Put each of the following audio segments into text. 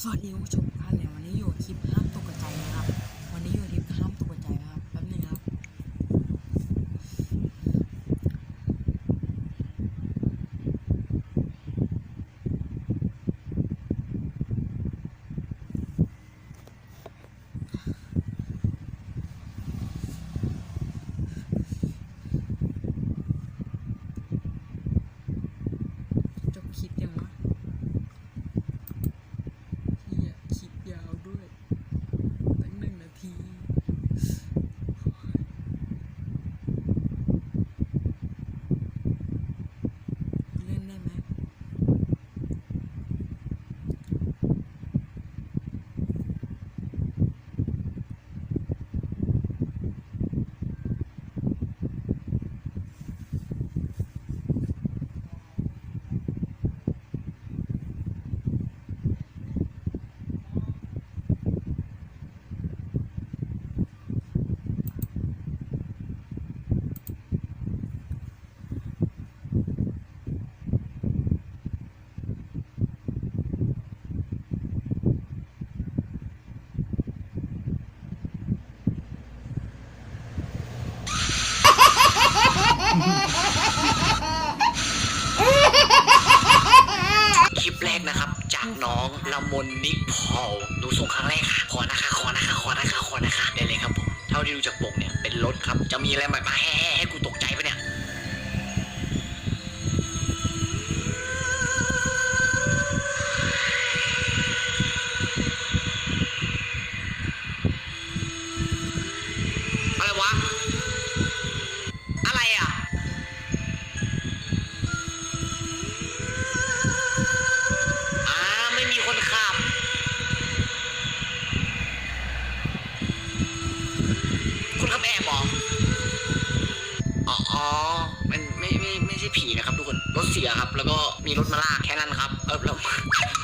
สวัสดีผู้ชมทุกท่านเลยวันนี้อยู่คลิปห้ามตกใจนะครับ วันนี้อยู่กับคลิปห้ามตกใจนะครับแป๊บนึงนะครับ จบคลิปยังวะเฮียคลิปยาวด้วยตั้งหนึ่งนาที เล่นได้ไหม คลิปแรกนะครับ จากน้องละมนนิกพอลดูส่งครั้งแรกค่ะขอนะคะขอนะคะขอนะคะขอนะคะได้เลยครับผมเท่าที่ดูจากปกเนี่ยเป็นรถครับ จะมีอะไรมามาแห่ให้ ผีนะครับทุกคนรถเสียครับ แล้วก็มีรถมาลากแค่นั้นครับเออแล้ว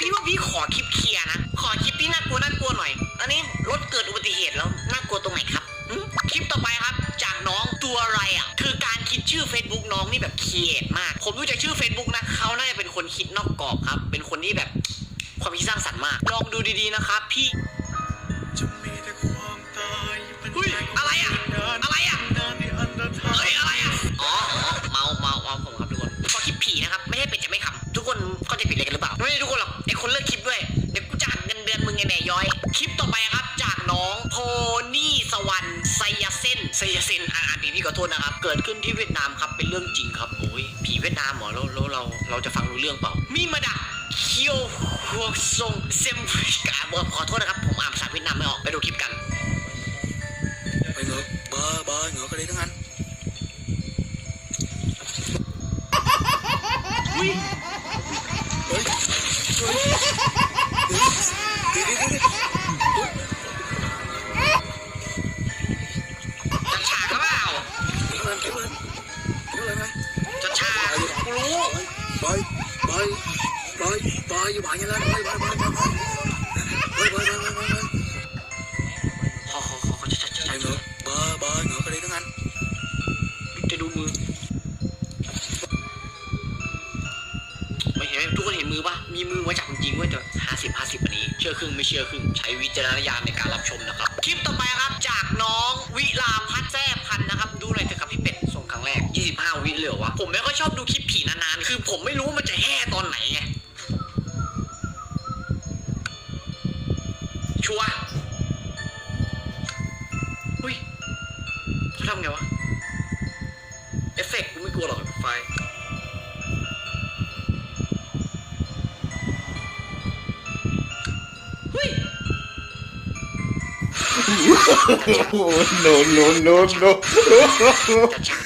พี่ว่าพี่ขอคลิปเคลียร์นะขอคลิปที่น่ากลัวน่ากลัวหน่อย อันนี้รถเกิดอุบัติเหตุแล้วน่ากลัวตรงไหนครับคลิปต่อไปครับ จากน้องตัวอะไรอะ คือการคิดชื่อ Facebook น้องนี่แบบเครียดมาก ผมรู้จักชื่อ Facebook นะเขาน่าจะเป็นคนคิดนอกกรอบครับ เป็นคนที่แบบความคิดสร้างสรรค์มาก ลองดูดีๆนะครับ พี่ กคนเข้าใจผิดอะไรกันหรือเปล่า ไม่ใช่ทุกคนหรอกไอคนเลิกคลิปด้วย เดี๋ยวกูจะหักเงินเดือนมึงไงแม่ย้อย คลิปต่อไปครับจากน้องโพนี่สวรรค์ไซยาเซนไซยาเซนอ่านอ่านผีพี่ขอโทษนะครับ เกิดขึ้นที่เวียดนามครับ เป็นเรื่องจริงครับ โอ้ย ผีเวียดนามเหรอแล้วแล้วเรา เราจะฟังรู้เรื่องเปล่า มีมาดะเคียวหัวทรงเซมกาบอกขอโทษนะครับ ผมอ่านภาษาเวียดนามไม่ออก ไปดูคลิปกัน ไปไปไปไปอย่าหวานอย่างนั้นไปไปไปไปไปไปไปไปไปไปขอขอขอขอจัดจัดจัดไปเงอะเบอร์เบอร์เงอะกันเลยทั้งนั้นจะดูมือไม่เห็นไหมทุกคนเห็นมือปะมีมือมาจากจริงๆเว้ยแต่ห้าสิบห้าสิบอันนี้ เชื่อครึ่งไม่เชื่อครึ่งใช้วิจารณญาณในการรับชมนะครับ คลิปต่อไปครับจากน้องวิลามพัดแซ่พันธุ์นะครับ สิบห้าวิเลยเหรอวะ ผมไม่ค่อยชอบดูคลิปผีนานๆ คือผมไม่รู้มันจะแห่ตอนไหนไง ชัวอุ้ยเขาทำไงวะ เอฟเฟกต์กูไม่กลัวหรอกไฟโอ้โหโนโนโนโน จัดฉาก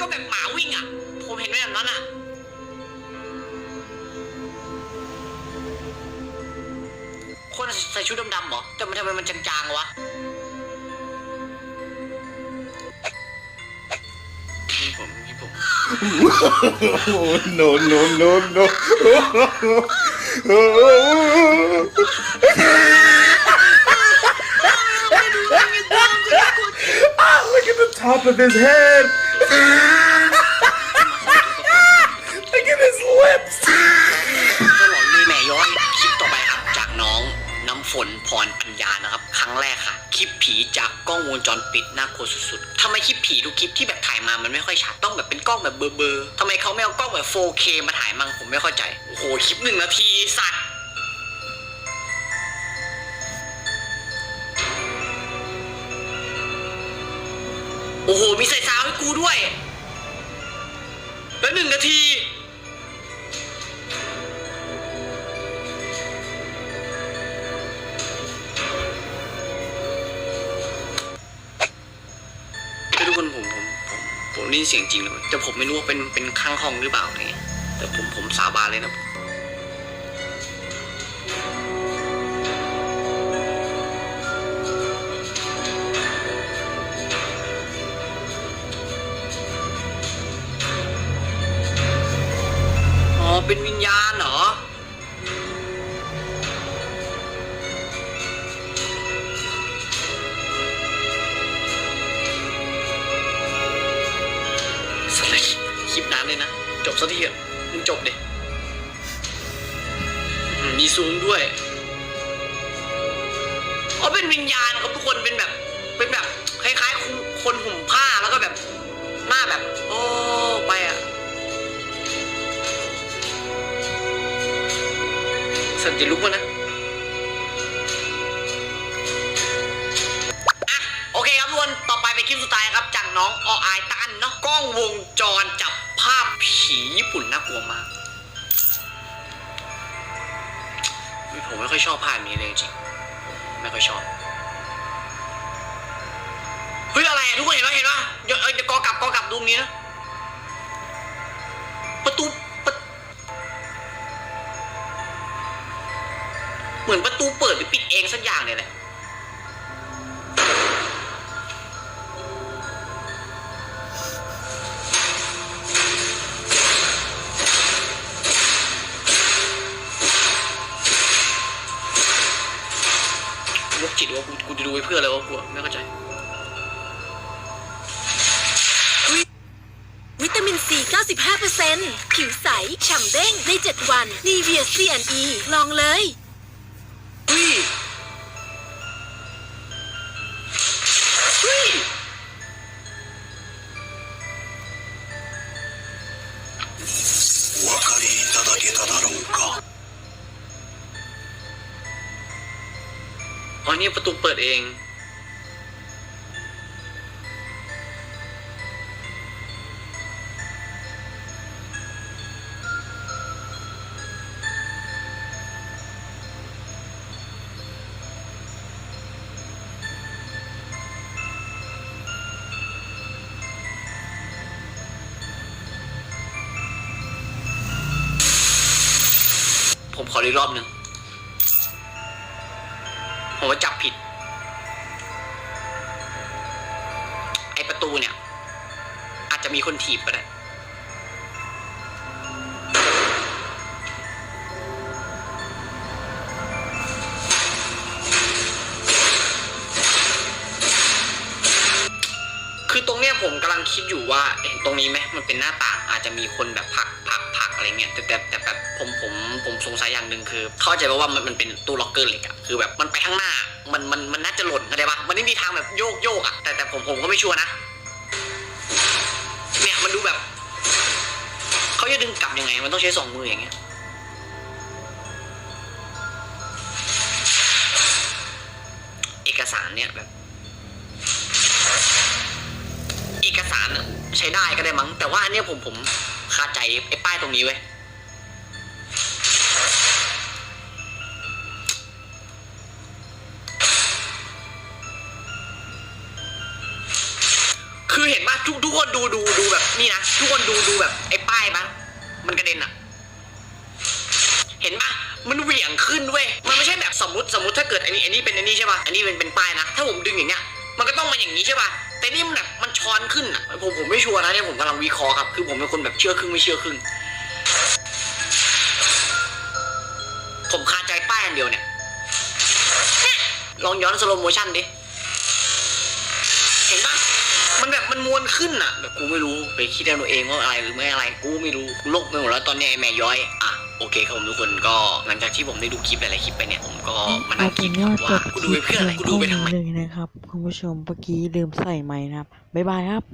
ก็แบบหมาวิ่งอะผมเห็นแบบนั้นอะคนใส่ชุดดำๆเหรอ แต่มันทำไมมันจางๆวะ มีผมมีผม no, no, no, no. ah, look at the top of his head. Look at his lips. ก็หลอนเลยแม่ย้อนคลิปต่อไปครับจากน้องน้ำฝนพรปัญญานะครับ ครั้งแรกค่ะ คลิปผีจากกล้องวงจรปิดน่ากลัวสุดๆทำไมคลิปผีทุกคลิปที่แบบถ่ายมามันไม่ค่อยชัดต้องแบบเป็นกล้องแบบเบลอๆทำไมเขาไม่เอากล้องแบบ 4K มาถ่ายมั่งผมไม่เข้าใจ โอ้โหคลิปหนึ่งนาทีสัตว์ อ้โห มีใส่ซาวให้กูด้วย แล้วหนึ่งนาที ทุกคนผมผมผมผมได้ยินเสียงจริงเลยแต่ผมไม่รู้ว่าเป็นเป็นข้างห้องหรือเปล่าอะไรเงี้ยแต่ผมผมสาบานเลยนะ เลยนะ จบสักทีเถอะมึงจบดิมีซูมด้วยอ๋อเป็นวิญญาณครับทุกคนเป็นแบบ เป็นแบบคล้ายๆคนห่มผ้าแล้วก็แบบหน้าแบบ โอ้ไปอะสันจะลุกวะนะอะโอเคครับทุกคนต่อไปเป็นคลิปสุดท้ายครับจากน้องออายตันเนาะกล้องวงจรจับ ผีญี่ปุ่นน่ากลัวมาก ผมไม่ค่อยชอบภาพนี้เลยจริงๆไม่ค่อยชอบ เฮ้ยอะไรอะทุกคนเห็นปะเห็นปะเดี๋ยวเดี๋ยวกอกลับกอกลับดูตรงนี้นะ ประตูประเหมือนประตูเปิดหรือปิดเองสักอย่างเนี่ยแหละ ดูไว้เพื่ออะไรวะกูไม่เข้าใจ วิตามินซี 95%ผิวใส ฉ่ำเด้งใน 7 วัน นีเวีย C&E ลองเลย เฮ้ยเฮ้ย お分かりいただけただろうか อ๋อเนี่ยประตูเปิดเอง ออีกรอบหนึ่งผมว่าจับผิด ไอประตูเนี่ย อาจจะมีคนถีบก็ได้ อยู่ว่าเห็นตรงนี้ไหมมันเป็นหน้าต่างอาจจะมีคนแบบผักผักผักอะไรเงี้ยแต่แต่แต่แบบผมผมผมสงสัยอย่างหนึ่งคือ เข้าใจว่ามันมันเป็นตู้ล็อกเกอร์เหล็กอะคือแบบมันไปข้างหน้า มันมันมันน่าจะหล่นเข้าใจปะมันไม่มีทางแบบโยกโยกอะแต่แต่ผมผมก็ไม่ชัวร์นะเนี่ยมันดูแบบเขาจะดึงกลับยังไง มันต้องใช้สองมืออย่างเงี้ยเอกสารเนี่ยแบบ เอกสารน่ะ ใช้ได้ก็ได้มั้ง แต่ว่าอันเนี้ยผมผมคาใจไอ้ป้ายตรงนี้เว้ยคือเห็นปะทุกทุกคนดูดูดูแบบนี่นะทุกคนดูดูแบบไอ้ป้ายปะมันกระเด็นอะเห็นปะมันเหวี่ยงขึ้นเว้ยมันไม่ใช่แบบสมมติสมมติถ้าเกิดอันนี้อันนี้เป็นอันนี้ใช่ป่ะอันนี้เป็นเป็นป้ายนะถ้าผมดึงอย่างเงี้ยมันก็ต้องมาอย่างนี้ใช่ป่ะ แต่นี่มันแบบมันช้อนขึ้นอะผมผมไม่ชัวร์นะเนี่ยผมกำลังวิเคราะห์ครับ คือผมเป็นคนแบบเชื่อครึ่งไม่เชื่อครึ่ง ผมคาใจป้ายอันเดียวเนี่ย ลองย้อนสโลโมชั่นดิ เห็นปะมันแบบมันมวนขึ้นอะแบบกูไม่รู้ไปคิดเอาเองว่าอะไรหรือไม่อะไร กูไม่รู้โลกไปหมดแล้วตอนนี้ไอ้แม่ย้อย อะ โอเคครับผมทุกคนก็หลังจากที่ผมได้ดูคลิปหลายๆคลิปไปเนี่ยผมก็มานั่เอางคิเป็ดนคว่ารับจว่าบกูคดูลิไปปเพื่ออะไรกูดูไปทำไมเท่านี้เลยนะครับคุณผู้ชมเมื่อกี้ลืมใส่ไม้นะครับบ๊ายบายครับ